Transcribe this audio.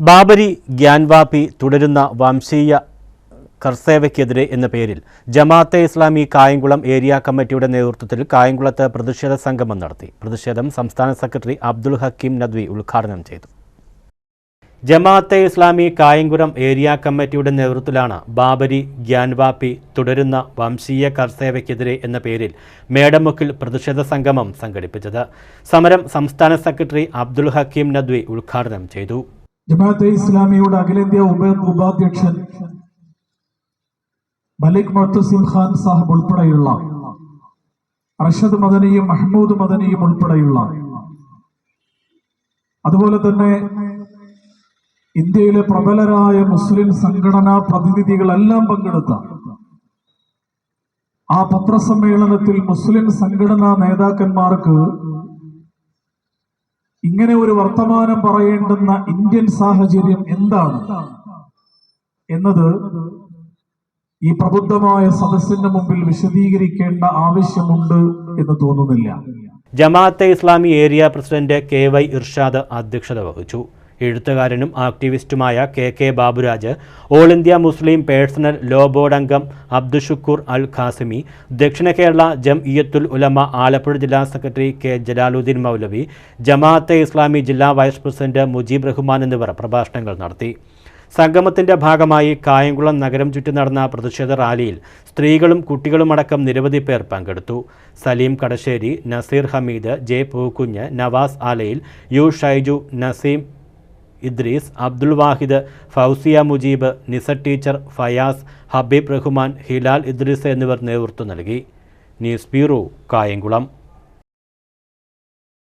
ബാബരി ഗ്യാൻവാപി തുടരുന്ന വംശീയ കർസേവയ്ക്കെതിരെ എന്ന പേരിൽ ജമാഅത്തെ ഇസ്ലാമി കായംകുളം ഏരിയ കമ്മിറ്റിയുടെ നേതൃത്വത്തിൽ കായംകുളത്ത് പ്രതിഷേധ സംഗമം നടത്തി. പ്രതിഷേധം സംസ്ഥാന സെക്രട്ടറി അബ്ദുൽ ഹക്കീം നദ്വി ഉദ്ഘാടനം ചെയ്തു. ജമാഅത്തെ ഇസ്ലാമി കായംകുളം ഏരിയ കമ്മിറ്റിയുടെ നേതൃത്വത്തിലാണ് ബാബരി ഗ്യാൻവാപി തുടരുന്ന വംശീയ കർസേവയ്ക്കെതിരെ എന്ന പേരിൽ മേടമുക്കിൽ പ്രതിഷേധ സംഗമം സംഘടിപ്പിച്ചത്. സമരം സംസ്ഥാന സെക്രട്ടറി അബ്ദുൽ ഹക്കീം നദ്വി ഉദ്ഘാടനം ചെയ്തു. ജമാഅത്തെ ഇസ്ലാമിയുടെ അഖിലേന്ത്യാ ഉപ ഉപാധ്യക്ഷൻ മലിക് മൊത്തസിം ഖാൻ സാഹിബ് ഉൾപ്പെടെയുള്ള അർഷദ് മദനിയും മഹ്മൂദ് മദനിയും ഉൾപ്പെടെയുള്ള അതുപോലെ തന്നെ ഇന്ത്യയിലെ പ്രബലരായ മുസ്ലിം സംഘടനാ പ്രതിനിധികളെല്ലാം പങ്കെടുത്ത ആ പത്രസമ്മേളനത്തിൽ മുസ്ലിം സംഘടനാ നേതാക്കന്മാർക്ക് ഇങ്ങനെ ഒരു വർത്തമാനം പറയേണ്ടുന്ന ഇന്ത്യൻ സാഹചര്യം എന്താണ്? എന്നത് ഈ പ്രബുദ്ധമായ സദസ്സിന്റെ മുമ്പിൽ വിശദീകരിക്കേണ്ട ആവശ്യമുണ്ട് എന്ന് തോന്നുന്നില്ല. Jamaat-e Islami area president K Y Irshad അധ്യക്ഷത വഹിച്ചു. എഴുത്തുകാരനും ആക്ടിവിസ്റ്റുമായ K K Baburaj all India Muslim personal law board അംഗം അബ്ദുഷുക്കൂർ അൽ ഖാസിമി ദക്ഷിണ കേരള ജം ഇയത്തുൽ ഉലമ ആലപ്പുഴ ജില്ലാ സെക്രട്ടറി കെ ജലാലുദ്ദീൻ മൗലവി ജമാഅത്തെ ഇസ്ലാമി ജില്ലാ വൈസ് പ്രസിഡന്റ് മുജീബ് റഹ്മാൻ എന്നിവർ പ്രഭാഷണങ്ങൾ നടത്തി. സംഗമത്തിന്റെ ഭാഗമായി കായംകുളം നഗരം ചുറ്റി നടന്ന പ്രതിഷേധ റാലിയിൽ സ്ത്രീകളും കുട്ടികളുമടക്കം നിരവധി പേർ പങ്കെടുത്തു. Saleem Kadassery Nazeer Hameed J Pookunju Navas Alayil U Shaiju Naseem Idris Abdul Wahid Fousiya Mujeeb Nisa teacher Fayas Habeeb Rahman Hilal Idris എന്നിവർ നേതൃത്വം നൽകി. News bureau Kayamkulam.